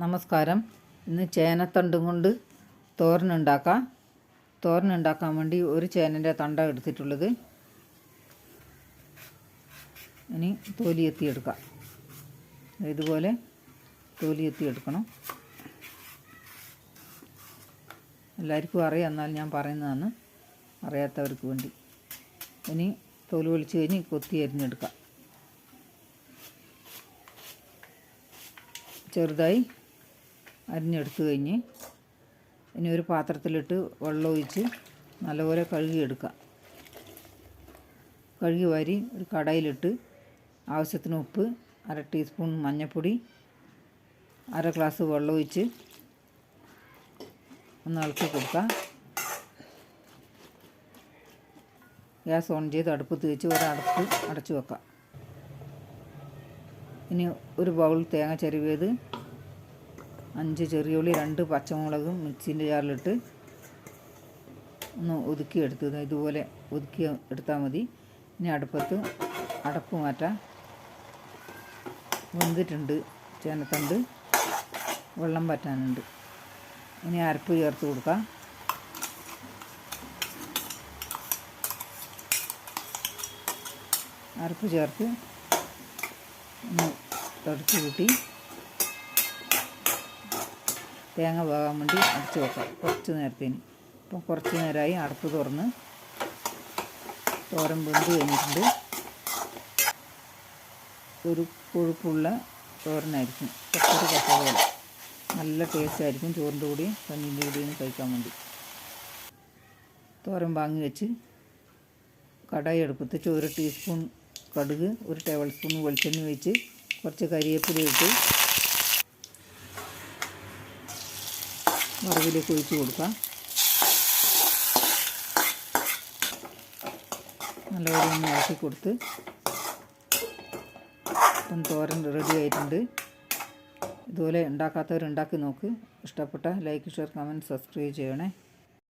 നമസ്കാരം. ഇന്ന് ചേനത്തണ്ടും കൊണ്ട് തോരനുണ്ടാക്കാം. തോരനുണ്ടാക്കാൻ വേണ്ടി ഒരു ചേനന്റെ തണ്ട എടുത്തിട്ടുള്ളത്. ഇനി തോലി എത്തിയെടുക്കാം ഇതുപോലെ തോലി എത്തിയെടുക്കണം എല്ലാവർക്കും അറിയാം എന്നാൽ ഞാൻ പറയുന്നതാണ് അറിയാത്തവർക്ക് വേണ്ടി. ഇനി തോൽ ഒളിച്ച് കഴിഞ്ഞ് കൊത്തി അരിഞ്ഞെടുക്കാം. ചെറുതായി അരിഞ്ഞെടുത്ത് കഴിഞ്ഞ് ഇനി ഒരു പാത്രത്തിലിട്ട് വെള്ളം ഒഴിച്ച് നല്ലപോലെ കഴുകിയെടുക്കാം. കഴുകി വാരി ഒരു കടയിലിട്ട് ആവശ്യത്തിന് ഉപ്പ് അര ടീസ്പൂൺ മഞ്ഞൾപ്പൊടി അര ഗ്ലാസ് വെള്ളം ഒഴിച്ച് ഒന്ന് ഇളക്കി കൊടുക്കാം. ഗ്യാസ് ഓൺ ചെയ്ത് അടുപ്പത്ത് വെച്ച് ഒരടപ്പ് അടച്ചു വെക്കാം. ഇനി ഒരു ബൗൾ തേങ്ങ ചെരുവിയത് അഞ്ച് ചെറിയ ഉള്ളി രണ്ട് പച്ചമുളകും മിക്സിന്റെ ജാറിലിട്ട് ഒന്ന് ഒതുക്കി എടുത്തത് ഇതുപോലെ ഒതുക്കി എടുത്താൽ മതി. ഇനി അടുപ്പത്ത് അടപ്പ് മാറ്റാം. വെന്തിട്ടുണ്ട് ചേനത്തണ്ട് വെള്ളം പറ്റാനുണ്ട് ഇനി അരപ്പ് ചേർത്ത് കൊടുക്കാം. അരപ്പ് ചേർത്ത് ഒന്ന് തടുത്ത് കൂട്ടി തേങ്ങ വേകാൻ വേണ്ടി അടച്ച് വെക്കാം. കുറച്ച് നേരത്തേന്. ഇപ്പം കുറച്ച് നേരമായി അടപ്പ് തുറന്ന് തോരൻ വെന്ത് കഴിഞ്ഞിട്ടുണ്ട്. ഒരു കൊഴുപ്പുള്ള തോരനായിരിക്കും. കുറച്ചൊരു കസ നല്ല ടേസ്റ്റ് ആയിരിക്കും ചോറിന്റെ കൂടെയും കഞ്ഞിന്റെ കൂടെയും കഴിക്കാൻ വേണ്ടി. തോരൻ വാങ്ങി വെച്ച് കടായി എടുപ്പത്ത് ഒരു ടീസ്പൂൺ കടുക് ഒരു ടേബിൾ സ്പൂൺ വെളിച്ചെണ്ണ വെച്ച് കുറച്ച് കരിവേപ്പില ഇട്ട് വറവിലേക്ക് ഒഴിച്ച് കൊടുക്കാം. നല്ലപോലെ ഒന്ന് ഇളക്കി കൊടുത്ത് ഇപ്പം തോരൻ റെഡി ആയിട്ടുണ്ട്. ഇതുപോലെ ഉണ്ടാക്കാത്തവർ ഉണ്ടാക്കി നോക്ക്. ഇഷ്ടപ്പെട്ട ലൈക്ക് ഷെയർ കമന്റ് സബ്സ്ക്രൈബ് ചെയ്യണേ.